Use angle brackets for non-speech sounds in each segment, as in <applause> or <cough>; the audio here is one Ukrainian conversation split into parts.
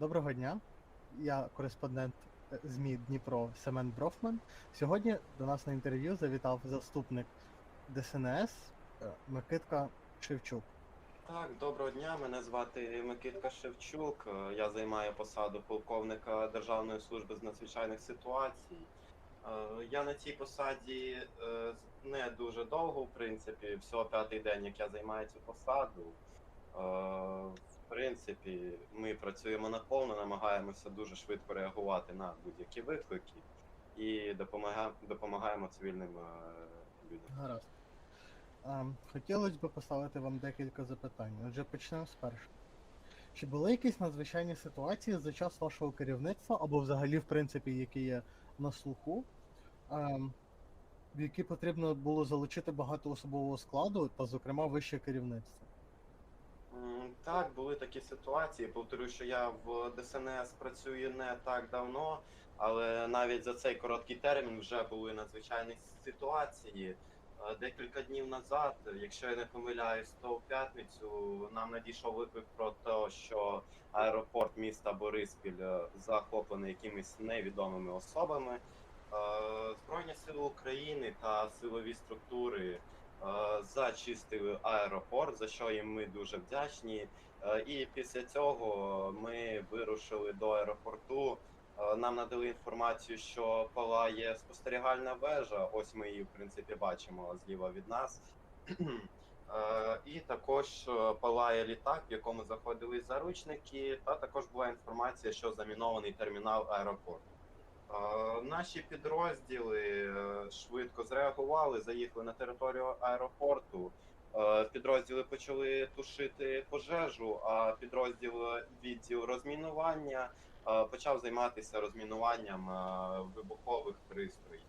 Доброго дня. Я кореспондент е, ЗМІ Дніпро Семен Брофман. Сьогодні до нас на інтерв'ю завітав заступник ДСНС е, Микитка Шевчук. Так, доброго дня. Мене звати Микитка Шевчук. Е, Я займаю посаду полковника Державної служби з надзвичайних ситуацій. Я на цій посаді не дуже довго, в принципі, всього п'ятий день, як я займаю цю посаду. Принципі, ми працюємо наповно, намагаємося дуже швидко реагувати на будь-які виклики і допомагаємо, допомагаємо цивільним е, людям. Гаразд. Хотілося б поставити вам декілька запитань. Отже, почнемо з першого. Чи були якісь надзвичайні ситуації за час вашого керівництва, або взагалі, в принципі, які є на слуху, в які потрібно було залучити багато особового складу та, зокрема, вище керівництво? Так, були такі ситуації. Повторю, що я в ДСНС працюю не так давно, але навіть за цей короткий термін вже були надзвичайні ситуації. Е, Декілька днів назад, якщо я не помиляюсь, то в п'ятницю нам надійшов виклик про те, що аеропорт міста Бориспіль е, захоплений якимись невідомими особами. Е, Збройні сили України та силові структури зачистили аеропорт, за що їм ми дуже вдячні. Е, І після цього ми вирушили до аеропорту. Е, Нам надали інформацію, що палає спостерігальна вежа. Ось ми її в принципі бачимо зліва від нас. Е, І також е, палає літак, в якому заходили заручники, та також була інформація, що замінований термінал аеропорту. Наші підрозділи е, швидко зреагували, заїхали на територію аеропорту. Е, Підрозділи почали тушити пожежу, а підрозділ відділ розмінування е, почав займатися розмінуванням вибухових пристроїв.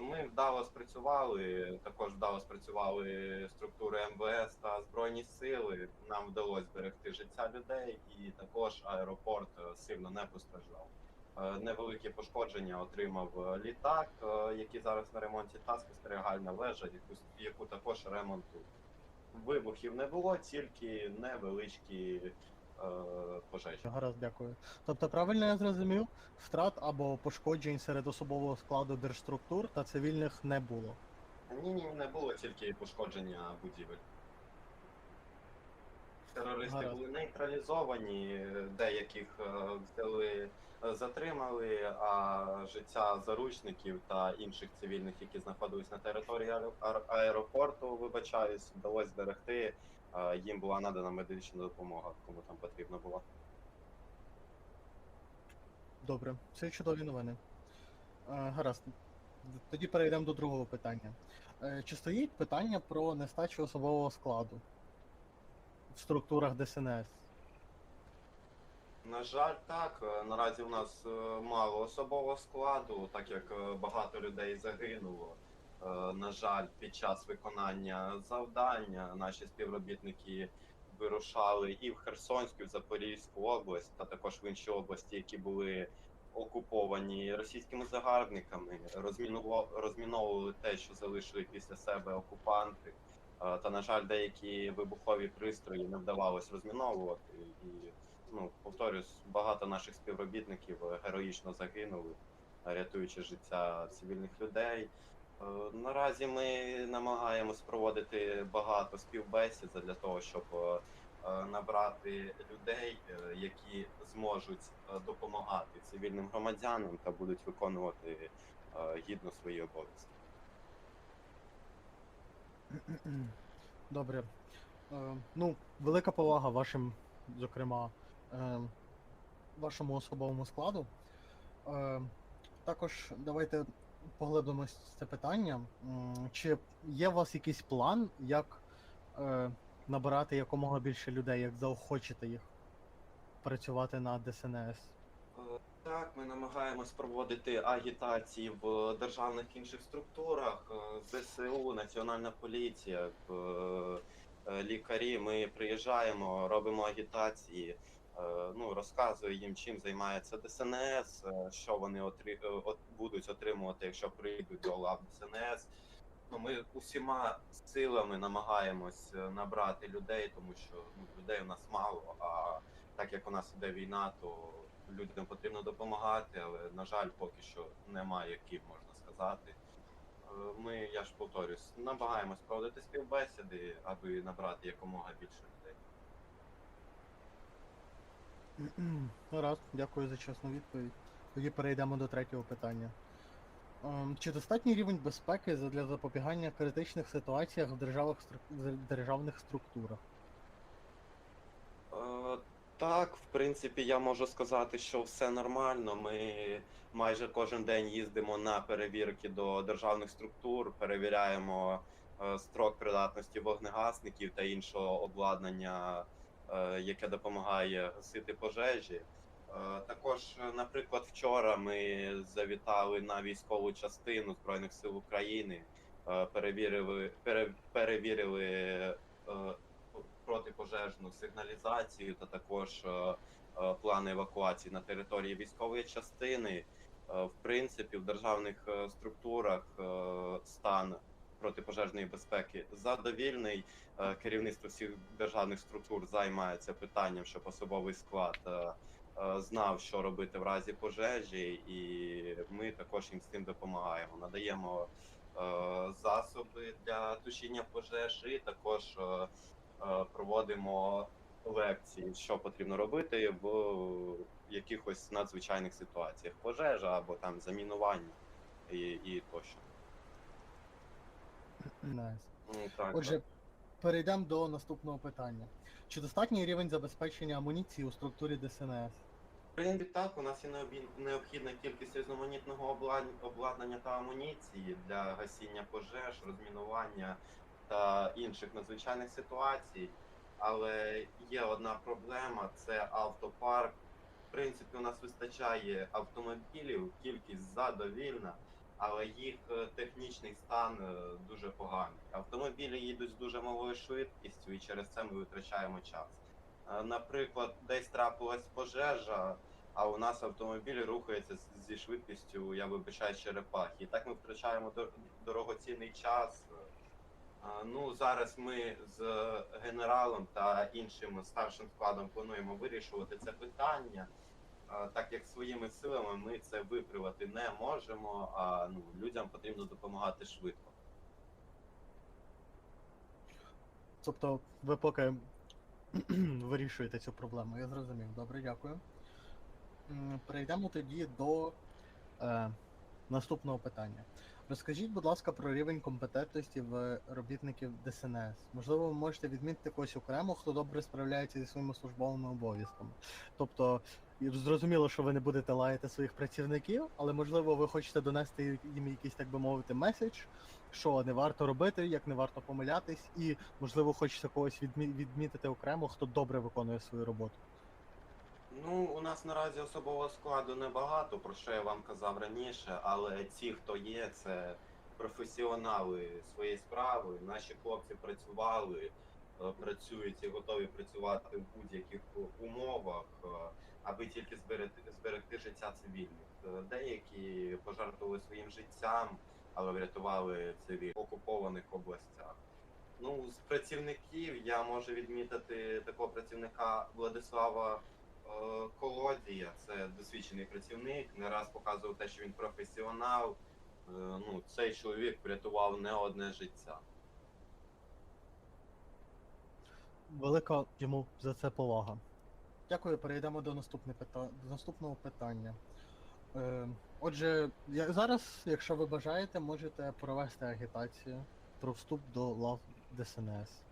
Ми вдало спрацювали, також вдало спрацювали структури МВС та Збройні сили. Нам вдалося зберегти життя людей, і також аеропорт сильно не постраждав. Е, Невеликі пошкодження отримав е, літак, е, який зараз на ремонті, та спостерігальна вежа, яку, яку також ремонтують. Вибухів не було, тільки невеличкі е, пожежі. Гаразд, дякую. Тобто, правильно я зрозумів, втрат або пошкоджень серед особового складу держструктур та цивільних не було. Ні, ні, не було тільки пошкодження будівель. Терористи Гаразд. були нейтралізовані, деяких е, взяли, е, затримали, а життя заручників та інших цивільних, які знаходились на території аеро- ар- аеропорту, вибачаюсь, вдалося зберегти. Е, Їм була надана медична допомога, кому там потрібно було. Добре, це чудові новини. Е, Гаразд. Тоді перейдемо до другого питання. Е, Чи стоїть питання про нестачу особового складу в структурах ДСНС? На жаль, так. Е, Наразі у нас е, мало особового складу, так як е, багато людей загинуло. На жаль, під час виконання завдання наші співробітники вирушали і в Херсонську, і в Запорізьку область, та також в інші області, які були окуповані російськими загарбниками, розміновували те, що залишили після себе окупанти. Е, Та, на жаль, деякі вибухові пристрої не вдавалось розміновувати. І ну, повторюсь, багато наших співробітників е, героїчно загинули, е, рятуючи життя цивільних людей. Наразі ми намагаємось проводити багато співбесід для того, щоб набрати людей, які зможуть допомагати цивільним громадянам та будуть виконувати гідно свої обов'язки. Добре. Е, Ну, велика повага вашим, зокрема, е, вашому особовому складу. Е, також давайте поглибимось в це питання. Чи є у вас якийсь план, як е, набирати якомога більше людей, як заохочити їх працювати на ДСНС? Так, ми намагаємось проводити агітації в державних інших структурах, е, ЗСУ, Національна поліція, е, е, лікарі. Ми приїжджаємо, робимо агітації, ну, розказуємо їм, чим займається ДСНС, що вони отри... от- будуть отримувати, якщо прийдуть до лав ДСНС. Ну, ми усіма силами намагаємось набрати людей, тому що ну, людей у нас мало. А так як у нас іде війна, то людям потрібно допомагати, але на жаль, поки що немає ким, можна сказати. Е, Ми, я ж повторюсь, намагаємось проводити співбесіди, аби набрати якомога більше людей. <clears throat> Гаразд, дякую за чесну відповідь. Тоді перейдемо до третього питання. Ем, Чи достатній рівень безпеки для запобігання критичних ситуаціях в державах, державних структурах? Так, в принципі, я можу сказати, що все нормально. Ми майже кожен день їздимо на перевірки до державних структур, перевіряємо е, строк придатності вогнегасників та іншого обладнання, е, яке допомагає гасити пожежі. Е, Також, наприклад, вчора ми завітали на військову частину Збройних сил України, е, перевірили, пере, перевірили е, протипожежну сигналізацію та також е, е, плани евакуації на території військової частини. Е, В принципі, в державних структурах стан протипожежної безпеки задовільний. Керівництво всіх державних структур займається питанням, щоб особовий склад знав, що робити в разі пожежі, і ми також їм з цим допомагаємо. Надаємо засоби для тушіння пожеж і також проводимо лекції, що потрібно робити в якихось надзвичайних ситуаціях, пожежа або там замінування і, і тощо. Найс. Ну, Так, Отже, перейдемо до наступного питання. Чи достатній рівень забезпечення амуніції у структурі ДСНС? Принципі, так, у нас є необхідна кількість різноманітного обладнання та амуніції для гасіння пожеж, розмінування та інших надзвичайних ситуацій. Але є одна проблема це автопарк. В принципі, у нас вистачає автомобілів, кількість задовільна, але їх е, технічний стан е, дуже поганий. Автомобілі їдуть з дуже малою швидкістю, і через це ми витрачаємо час. Е, Наприклад, десь трапилась пожежа, а у нас автомобіль рухається зі швидкістю, я вибачаю, черепахи. І так ми втрачаємо дор- дорогоцінний час. Ну, зараз ми з генералом та іншим старшим складом плануємо вирішувати це питання. Так як своїми силами ми це виправити не можемо, а ну, людям потрібно допомагати швидко. Тобто ви поки <clears throat> вирішуєте цю проблему, я зрозумів. Добре, дякую. Перейдемо тоді до е, наступного питання. Розкажіть, будь ласка, про рівень компетентності в робітників ДСНС. Можливо, ви можете відмітити когось окремо, хто добре справляється зі своїми службовими обов'язками. Тобто, зрозуміло, що ви не будете лаяти своїх працівників, але можливо, ви хочете донести їм якийсь, так би мовити, меседж, що не варто робити, як не варто помилятись, і можливо хочеться когось відмі- відмітити окремо, хто добре виконує свою роботу. Ну, у нас наразі особового складу небагато, про що я вам казав раніше, але ті, хто є, це професіонали своєї справи. Наші хлопці працювали, е, працюють і готові працювати в будь-яких умовах, е, аби тільки зберегти, зберегти життя цивільних. Е, Деякі пожертвували своїм життям, але врятували цивільних в окупованих областях. Ну, з працівників я можу відмітити такого працівника Владислава Колодія. Це досвідчений працівник. Не раз показував те, що він професіонал. Е, Ну, цей чоловік врятував не одне життя. Велика йому за це повага. Дякую, перейдемо до, наступне пита... до наступного питання. Е, отже, я... зараз, якщо ви бажаєте, можете провести агітацію про вступ до лав ДСНС.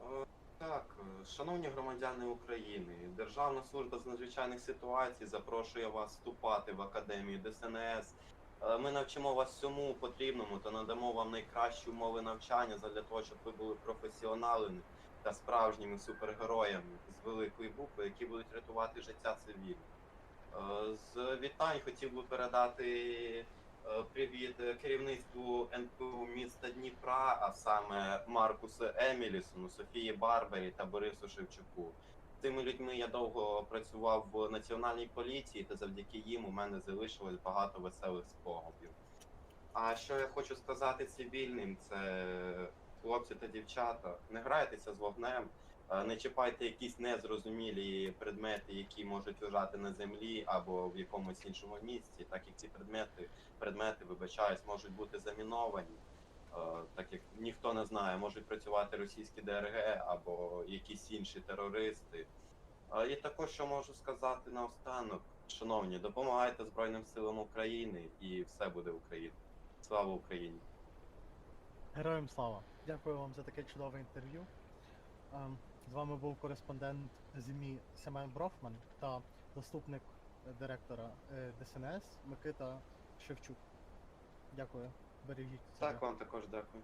Е, Так, е, Шановні громадяни України, Державна служба з надзвичайних ситуацій запрошує вас вступати в Академію ДСНС. Е, Ми навчимо вас всьому потрібному та надамо вам найкращі умови навчання для того, щоб ви були професіоналами та справжніми супергероями з великої букви, які будуть рятувати життя цивільних. Е, З вітань хотів би передати привіт керівництву НПУ міста Дніпра, а саме Маркусу Емілісону, Софії Барбарі та Борису Шевчуку. Цими людьми я довго працював в національній поліції, та завдяки їм у мене залишилось багато веселих спогадів. А що я хочу сказати цивільним, це хлопці та дівчата, не грайтеся з вогнем, не чіпайте якісь незрозумілі предмети, які можуть лежати на землі або в якомусь іншому місці, так як ці предмети, предмети, вибачаюсь, можуть бути заміновані. Е, Так як ніхто не знає, можуть працювати російські ДРГ або якісь інші терористи. Е, І також що можу сказати наостанок, шановні, допомагайте Збройним силам України і все буде Україна. Слава Україні! Героям слава! Дякую вам за таке чудове інтерв'ю. Ем, З вами був кореспондент ЗМІ Семен Брофман та заступник директора е, ДСНС Микита Шевчук. Дякую. Бережіть. Так, вам також дякую.